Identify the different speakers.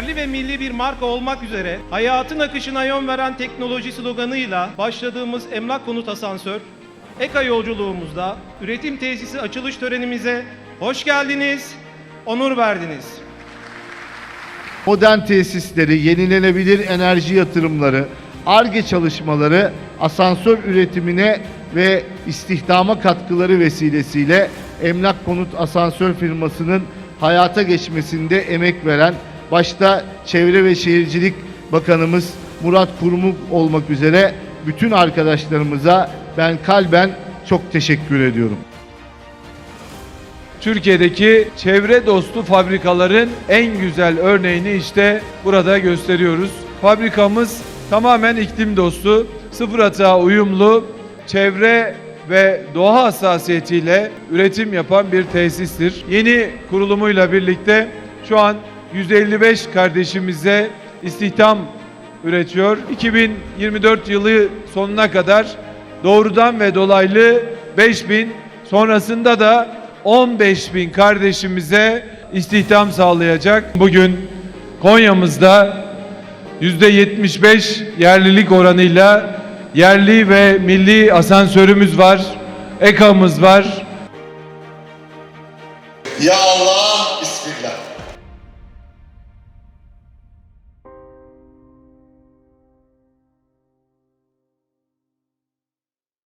Speaker 1: yerli ve milli bir marka olmak üzere hayatın akışına yön veren teknoloji sloganıyla başladığımız Emlak Konut Asansör, EKA yolculuğumuzda üretim tesisi açılış törenimize hoş geldiniz, onur verdiniz.
Speaker 2: modern tesisleri, yenilenebilir enerji yatırımları, ARGE çalışmaları asansör üretimine ve istihdama katkıları vesilesiyle Emlak Konut Asansör firmasının hayata geçmesinde emek veren başta Çevre ve Şehircilik Bakanımız Murat Kurumuk olmak üzere bütün arkadaşlarımıza ben kalben çok teşekkür ediyorum.
Speaker 3: Türkiye'deki çevre dostu fabrikaların en güzel örneğini işte burada gösteriyoruz. Fabrikamız tamamen iklim dostu, sıfır atığa uyumlu, çevre ve doğa hassasiyetiyle üretim yapan bir tesistir. Yeni kurulumuyla birlikte şu an 155 kardeşimize istihdam üretiyor. 2024 yılı sonuna kadar doğrudan ve dolaylı 5000 sonrasında da 15 bin kardeşimize istihdam sağlayacak. Bugün Konya'mızda %75 yerlilik oranıyla yerli ve milli asansörümüz var, EKA'mız var.
Speaker 4: Ya Allah,